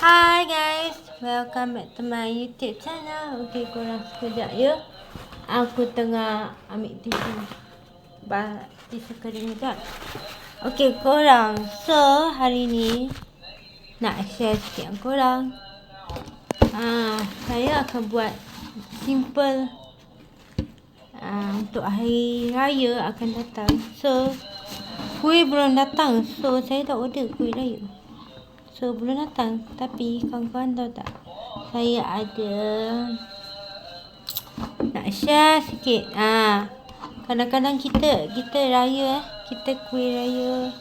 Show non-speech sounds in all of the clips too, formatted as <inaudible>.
Hi guys, welcome back to my YouTube channel. Okey, korang sekejap ya. Aku tengah ambil tisu. Tisu kering sekejap. Okey, korang. So, hari ni nak share sikit dengan korang. Ah, saya akan buat simple ah, untuk hari raya akan datang. So, kuih belum datang. So, saya tak order kuih raya. So belum datang. Tapi kawan-kawan tahu tak? Saya ada Nak share sikit. Ha. Kadang-kadang kita Kita raya eh. Kita kuih raya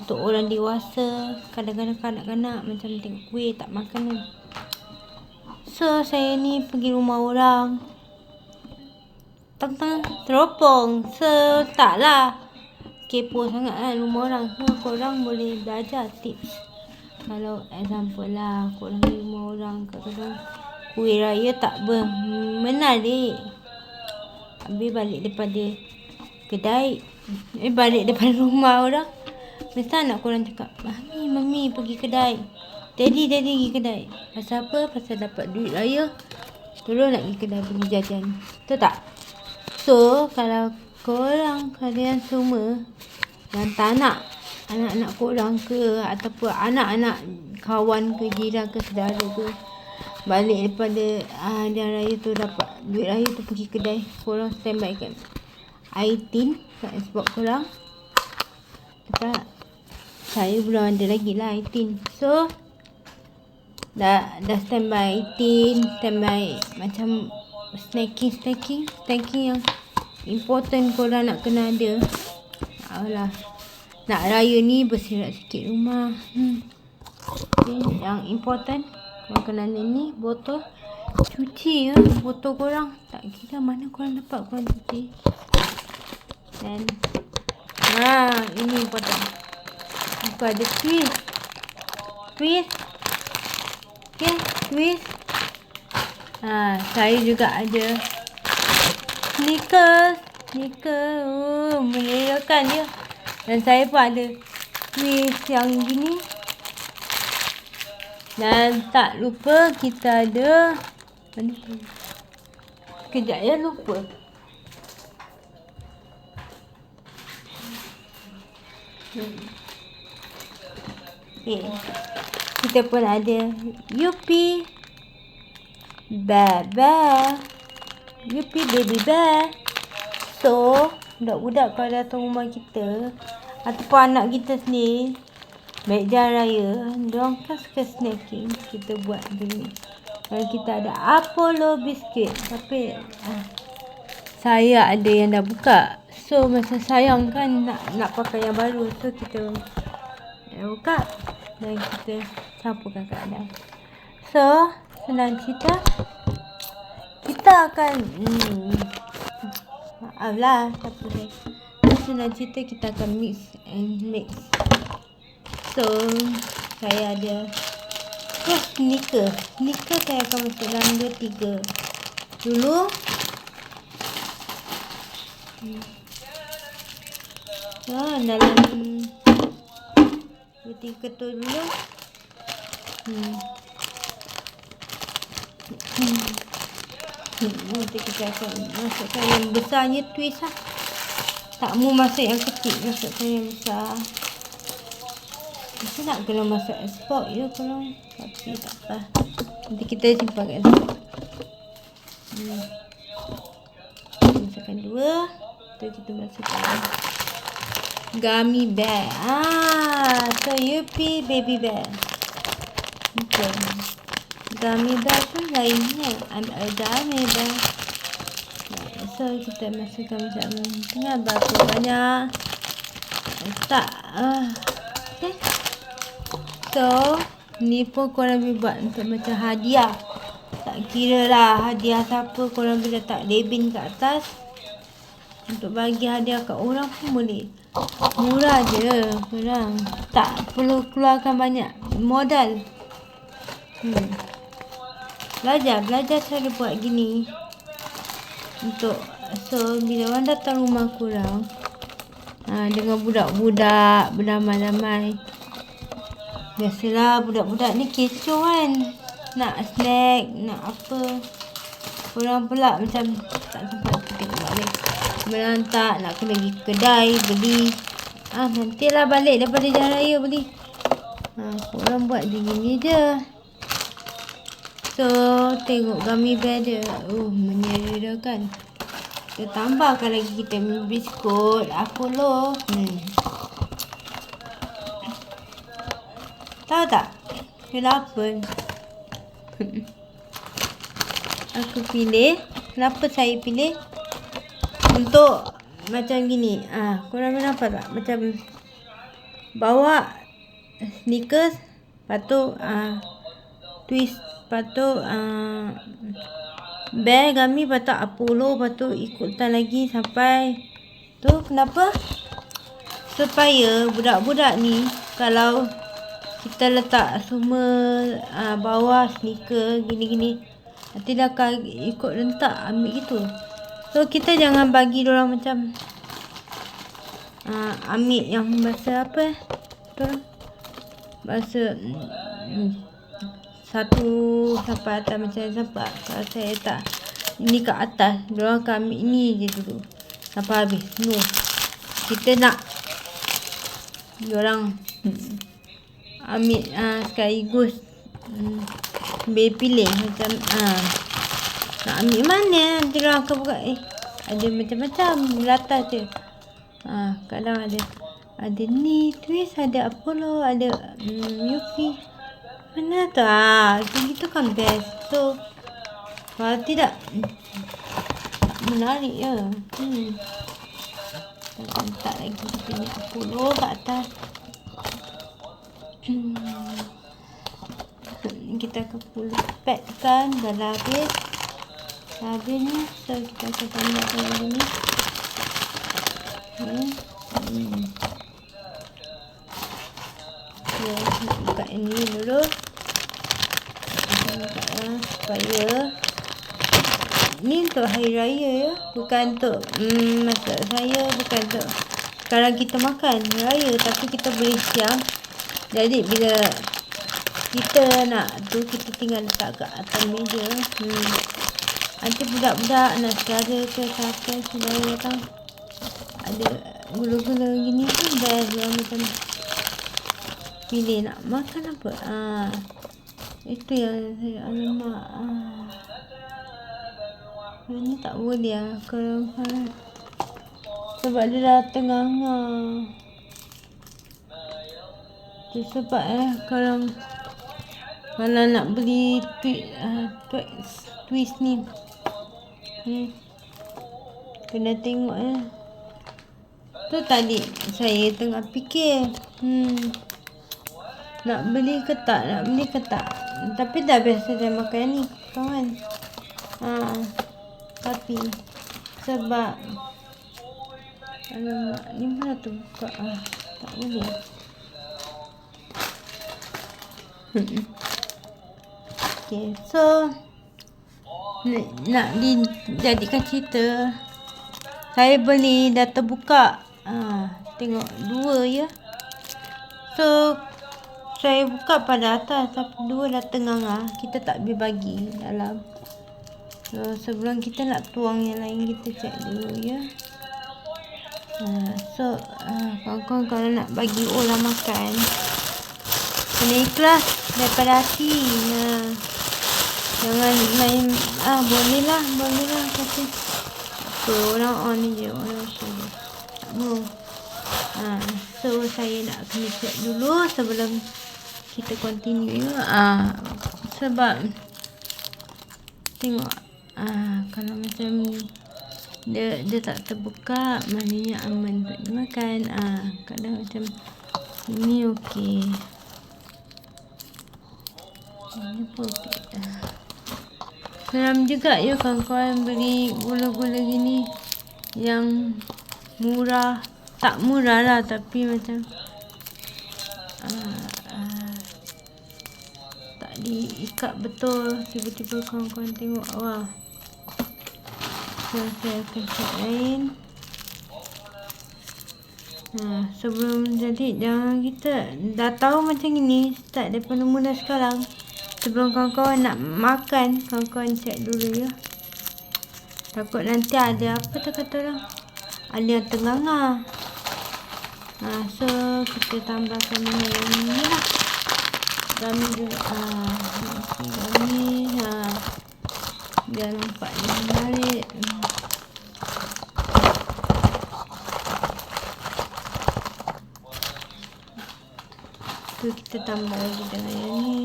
Untuk orang dewasa. Kadang-kadang kanak-kanak Macam tengok kuih tak makan kan. So saya ni pergi rumah orang. Tang-tang Teropong. So taklah Kepo sangat kan rumah orang. So korang boleh belajar tips kalau example lah korang pergi rumah orang kadang-kadang kuih raya tak menarik habis balik daripada kedai eh balik daripada <laughs> rumah orang mesti anak korang cakap mami mami pergi kedai. Daddy daddy pergi kedai. Pasal apa? Pasal dapat duit raya. Terus nak pergi kedai pergi jajan. Betul tak? So kalau korang kalian semua yang tak nak anak-anak korang ke ataupun anak-anak kawan ke jiran ke saudara ke balik daripada uh, dia raya tu dapat duit raya tu pergi kedai korang standby kat I-tin kat spot korang. Tak saya belum ada lagi lah I-tin so dah dah standby I-tin standby macam snacking snacking snacking yang important korang nak kena ada. Alah nak raya ni bersirat sikit rumah. Hmm. Okay, yang important kena ni botol cuci ya. Botol korang. Tak kira mana korang dapat korang cuci. Dan ha ini important. Aku ada twist? Twist? Okay twist. Ha saya juga ada sneakers. Sneakers oh menyerukan dia dan saya pun ada twist yang gini. Dan tak lupa kita ada mana Sekejap ya lupa. Okay. Kita pun ada Yupi Bear Yupi Baby Bear So budak-budak kalau datang rumah kita ataupun anak kita sendiri. Baik jalan raya. Diorang kan suka snacking. Kita buat macam kalau kita ada Apollo biscuit. Tapi ah, saya ada yang dah buka. So masa sayang kan nak nak pakai yang baru. So kita eh, buka. Dan kita campurkan kat dalam so senang cerita. Kita akan hmm, Maaf lah. Dia Senang cerita kita akan mix and mix So Saya ada Oh sneaker Sneaker saya akan masuk dalam dua tiga. Dulu. Oh dalam Dua tiga ketul dulu. Hmm. Hmm Nanti kita akan masukkan yang besarnya twist lah. Tak mau masuk yang kecil. Masukkan yang besar. Kita nak kena masuk export ya kalau. Tapi tak apa. Nanti kita simpan kat sini. Hmm. Masukkan dua. Lepas kita masukkan. Gummy bear. Ah, so Yupi baby bear. Okay. Gummy bear tu lainnya. Ambil gummy bear. So, kita masukkan macam tengah berapa banyak. Tak. Uh, okay. So, ni pun korang boleh buat untuk macam hadiah. Tak kira lah hadiah siapa korang boleh letak label kat atas. Untuk bagi hadiah kat orang pun boleh. Murah je korang. Tak perlu keluarkan banyak modal. Hmm belajar belajar cara buat gini untuk so bila orang datang rumah kurang ha, dengan budak-budak berdamai-damai Biasalah budak-budak ni kecoh kan. Nak snack, nak apa. Orang pula macam tak sempat tengok balik. Kemudian tak nak kena pergi kedai beli. Ah nantilah balik daripada jalan raya beli. Ha, orang buat begini je. So, tengok gummy bear dia. Oh, menyerirkan. Kita tambahkan lagi kita biskut. Aku lo. Hmm. Tahu tak? Kenapa? <laughs> Aku pilih. Kenapa saya pilih? Untuk macam gini. Ah, korang nampak tak? Macam bawa sneakers. Lepas tu ah, twist. Lepas tu ah, Bear kami patut Apollo patut ikutan lagi sampai tu kenapa? Supaya budak-budak ni kalau kita letak semua uh, bawah sneaker gini-gini nanti dah akan ikut rentak ambil gitu. So kita jangan bagi orang macam uh, ambil yang bahasa apa? Tu bahasa hmm, satu sampai atas macam sampai kalau saya tak ini ke atas. Dia akan ambil ini je dulu. Sampai habis. No. Kita nak dia orang hmm, ambil uh, sekaligus hmm, pilih macam uh, nak ambil mana? Dia orang akan buka eh ada macam-macam. Latar je. Uh, kadang ada ada ni twist ada Apollo ada um, Yuki mana tu? Ah, itu kan best. So, kalau tidak menarik ya. Hmm. Kita letak lagi kita ni Apollo kat atas. Hmm. Kita akan pull pack kan dah habis. Habis ni. So, kita akan tambahkan lagi ni. Hmm. Hmm. Ya, buka ini dulu supaya ni untuk hari raya ya bukan untuk hmm, masa saya bukan untuk sekarang kita makan raya tapi kita boleh siap jadi bila kita nak tu kita tinggal letak kat atas meja. Hmm. nanti budak-budak nak sekara ke siapa saudara datang ada gula-gula gini kan best dia macam pilih nak makan apa. Ah itu yang alamak. Ah. Ini tak boleh lah. Kalau. Sebab dia dah tengah ngah. Itu sebab eh. Kalau. Kalau nak beli twist, uh, twist, twist ni. Hmm. Kena tengok eh. Tu tadi saya tengah fikir. Hmm. Nak beli ke tak? Nak beli ke tak? Tapi dah biasa dia makan ni kawan. Ha. Tapi sebab Alamak, ni mana tu buka ah. Tak boleh. <laughs> okay, so nak dijadikan cerita saya beli dah terbuka ah, tengok dua ya so saya buka pada atas tapi dua dah tengah ah. Kita tak boleh bagi dalam. So, sebelum kita nak tuang yang lain kita cek dulu ya. Ha, so, uh, kawan-kawan kalau nak bagi orang makan kena ikhlas daripada hati. Ha. Jangan main ah boleh lah, boleh lah kata. So, orang on je, orang show. Tak mau. Ha, so saya nak kena cek dulu sebelum kita continue ya. Ah sebab tengok ah kalau macam dia dia tak terbuka maknanya aman untuk dimakan. Ah kadang macam ini okey. Ini pun okey. Seram juga ya kawan-kawan beli gula-gula gini yang murah tak murah lah tapi macam uh, diikat betul tiba-tiba kawan-kawan tengok wah so saya akan set lain Ha, sebelum jadi jangan kita dah tahu macam ni start daripada mula sekarang. Sebelum kawan-kawan nak makan, kawan-kawan cek dulu ya. Takut nanti ada apa tu kata orang. Ada yang tengah Ha, so kita tambahkan yang ni lah. Gami dulu. Ha, gami. Ha. Biar nampak dia menarik. Tu kita tambah lagi dengan yang ni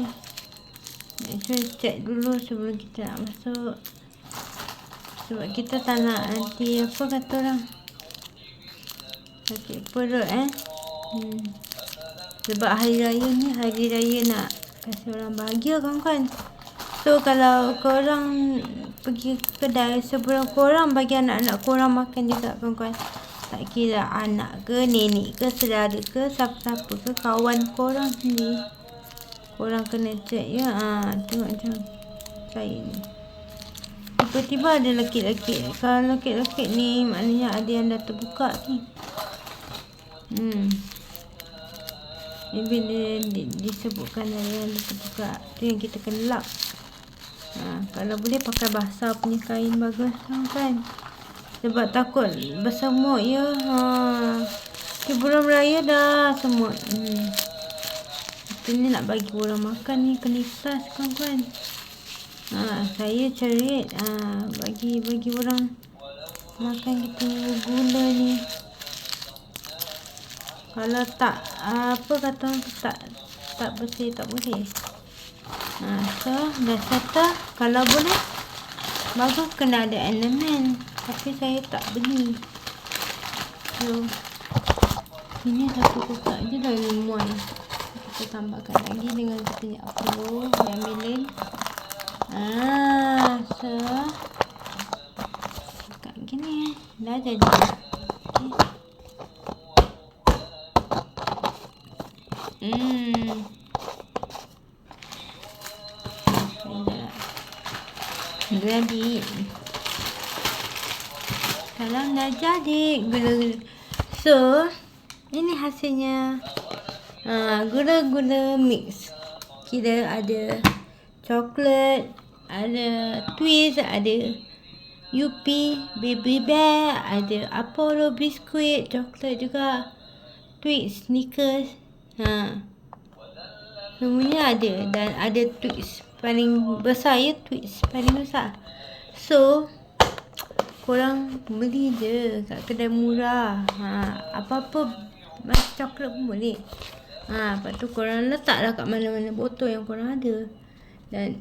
so check dulu sebelum kita nak masuk sebab kita tak nak nanti apa kata orang sakit perut eh hmm. Sebab hari raya ni hari raya nak kasih orang bahagia kawan-kawan. So kalau korang pergi kedai sebelum korang bagi anak-anak korang makan juga kawan-kawan. Tak kira anak ke nenek ke saudara ke siapa-siapa ke kawan korang sendiri. Korang kena cek ya. Ha, tengok macam saya ni. Tiba-tiba ada lelaki-lelaki kalau lelaki-lelaki ni maknanya ada yang dah terbuka ni. Hmm Maybe dia, dia disebutkan yang dah terbuka tu yang kita kena lap ha, kalau boleh pakai basah punya kain bagus kan sebab takut bersemut ya. Ha. Ke bulan raya dah semut. Hmm. Kita ni nak bagi orang makan ni kena ikhlas kawan-kawan. Ha, saya cari ha, bagi bagi orang makan kita gula ni. Kalau tak apa kata tak tak bersih tak boleh. Ha, so dah settle kalau boleh bagus kena ada elemen. Tapi saya tak beli. So, ini satu kotak je dah lumayan. Kita tambahkan lagi dengan kita punya yang milin. Ah, so kat gini dah jadi. Okay. Hmm. Ready sekarang dah jadi gula-gula. So, ini hasilnya uh, gula-gula mix. Kira ada coklat, ada twist, ada UP, baby bear, ada Apollo biskuit, coklat juga. Twist, sneakers. Ha. Semuanya ada dan ada twist paling besar ya twist paling besar. So, korang beli je kat kedai murah. Ha, apa-apa macam coklat pun boleh. Ha, lepas tu korang letaklah kat mana-mana botol yang korang ada. Dan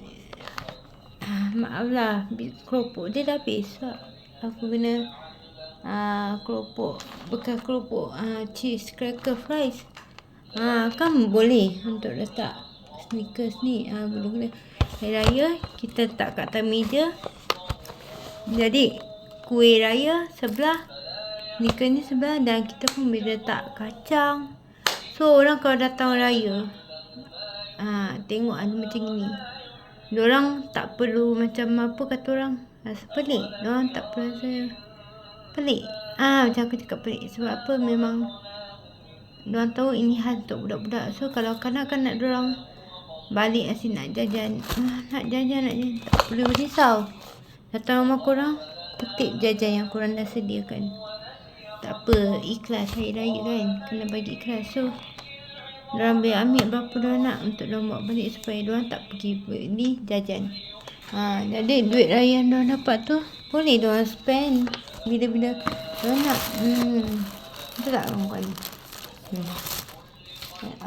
ha, maaflah, keropok dia dah habis. So, aku guna ha, keropok, bekas keropok ha, cheese cracker fries. Ha, kan boleh untuk letak sneakers ni. Ha, boleh-boleh. Hari raya, kita letak kat atas meja. Jadi, kuih raya sebelah nikah ni sebelah dan kita pun boleh letak kacang. So orang kalau datang raya ha, tengok ada macam ni. Orang tak perlu macam apa kata orang rasa pelik. Orang tak perlu rasa pelik. Ah ha, macam aku cakap pelik sebab apa? Memang orang tahu ini khas untuk budak-budak. So kalau kanak-kanak orang balik asyik nak jajan ah, nak jajan nak jajan tak perlu risau. Datang rumah korang kutip jajan yang korang dah sediakan. Tak apa, ikhlas hari raya kan. Kena bagi ikhlas. So, diorang boleh ambil berapa diorang nak untuk diorang bawa balik supaya diorang tak pergi beli jajan. Ha, jadi duit raya yang diorang dapat tu, boleh diorang spend bila-bila diorang nak. Hmm, betul tak kawan-kawan? Hmm.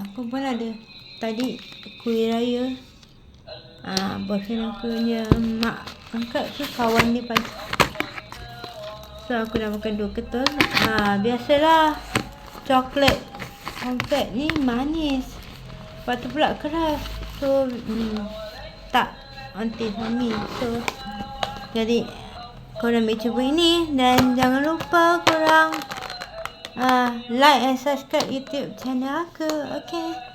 Aku pun ada tadi kuih raya. Ah, ha, bosan aku punya mak angkat tu kawan dia pagi So aku dah makan dua ketul. Ha, biasalah coklat coklat ni manis. Lepas tu pula keras. So hmm, tak anti suami. So jadi korang boleh cuba ini dan jangan lupa korang uh, like and subscribe YouTube channel aku. Okay.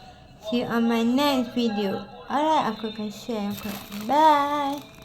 See you on my next video. Alright, aku akan share. Bye.